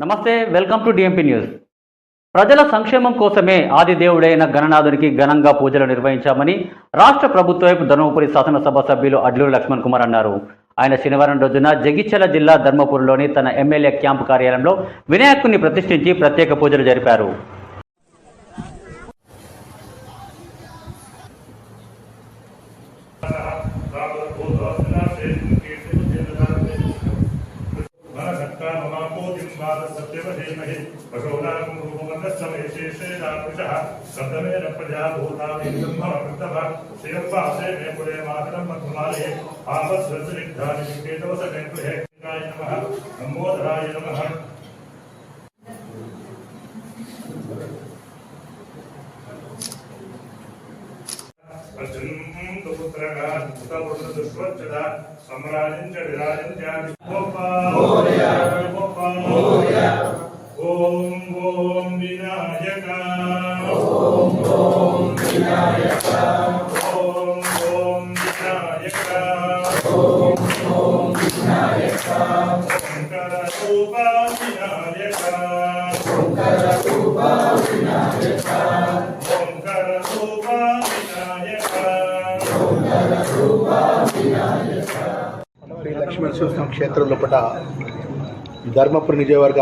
నమస్తే welcome to DMP news ప్రజల సంక్షేమం కోసమే ఆది దేవుడైన గణనాథునికి ఘనంగా పూజలు నిర్వహించామని రాష్ట్ర ప్రభుత్వం ధర్మపురి శాసనసభ సభ్యులు అడ్లూరు లక్ష్మణ్ కుమార్ అన్నారు. ఆయన శనివారం రోజున జగిత్యాల జిల్లా ధర్మపురిలోని తన ఎమ్మెల్యే క్యాంపు కార్యాలయంలో వినాయకుడిని ప్రతిష్ఠించి ప్రత్యేక పూజలు జరిపారు. सत्यवधेमहे भगवनां रूपमन्दस्समेशेषे रामकृषः सन्दमेन प्रजा भूताभिब्रह्मकृतः श्रियं पासे मे पुरे मातरं मध्वमालये आपत्सृजनिग्धानि केतवस मे गृहे कृष्णाय नमः। लम्बोदराय नमः अर्जुन दुपुत्रगा दुष्वच्चदा सम्राजं च विराजं च गोपाल। ఓం ఓం వినాయక రూప వినాయక రూప వినాయక రూప వినాయక శ్రీ లక్ష్మణ నరసింహ క్షేత్రం లోపల ధర్మపురి నిజవర్గ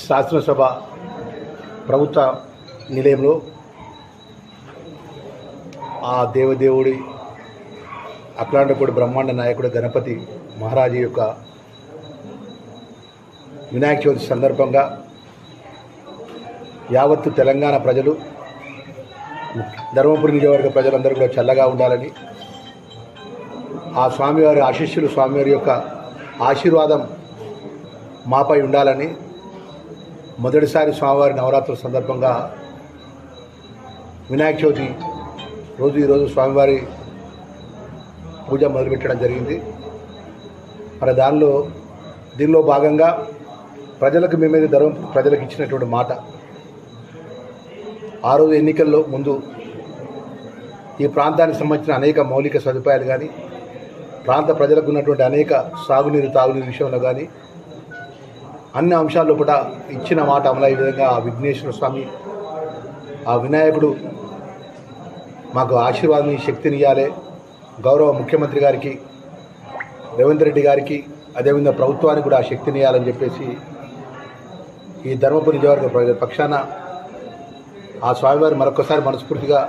శాసనసభ ప్రభుత్వ నిలయంలో ఆ దేవదేవుడి అఖిలాండకుడు బ్రహ్మాండ నాయకుడు గణపతి మహారాజు యొక్క వినాయక చవితి సందర్భంగా యావత్తు తెలంగాణ ప్రజలు ధర్మపురి నియోజకవర్గ ప్రజలందరూ కూడా చల్లగా ఉండాలని ఆ స్వామివారి ఆశిష్యులు స్వామివారి యొక్క ఆశీర్వాదం మాపై ఉండాలని మొదటిసారి స్వామివారి నవరాత్రుల సందర్భంగా వినాయక చవితి రోజు ఈరోజు స్వామివారి పూజ మొదలుపెట్టడం జరిగింది. మరి దానిలో దీనిలో భాగంగా ప్రజలకు మేమేది ధర్మం ప్రజలకు ఇచ్చినటువంటి మాట. ఆ రోజు ఎన్నికల్లో ముందు ఈ ప్రాంతానికి సంబంధించిన అనేక మౌలిక సదుపాయాలు కానీ ప్రాంత ప్రజలకు ఉన్నటువంటి అనేక సాగునీరు తాగునీరు విషయంలో కానీ అన్ని అంశాల్లో కూడా ఇచ్చిన మాట అమలయ్యే విధంగా ఆ విఘ్నేశ్వర స్వామి ఆ వినాయకుడు మాకు ఆశీర్వాదం శక్తిని ఇవ్వాలి గౌరవ ముఖ్యమంత్రి గారికి రేవంత్ రెడ్డి గారికి అదేవిధంగా ప్రభుత్వానికి కూడా ఆ శక్తిని ఇవ్వాలని చెప్పేసి ఈ ధర్మపురి నియోజకవర్గ ప్రజల పక్షాన ఆ స్వామివారి మరొకసారి మనస్ఫూర్తిగా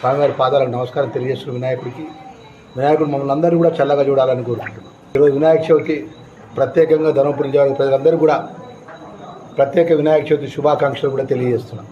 స్వామివారి పాదాలకు నమస్కారం తెలియజేస్తున్న వినాయకుడికి. వినాయకుడు మమ్మల్ని అందరూ కూడా చల్లగా చూడాలని కోరుకుంటున్నాం. ఈరోజు వినాయక చవితి ప్రత్యేకంగా ధర్మపురి నియోజకవర్గ ప్రజలందరూ కూడా ప్రత్యేక వినాయక చవితి శుభాకాంక్షలు కూడా తెలియజేస్తున్నాం.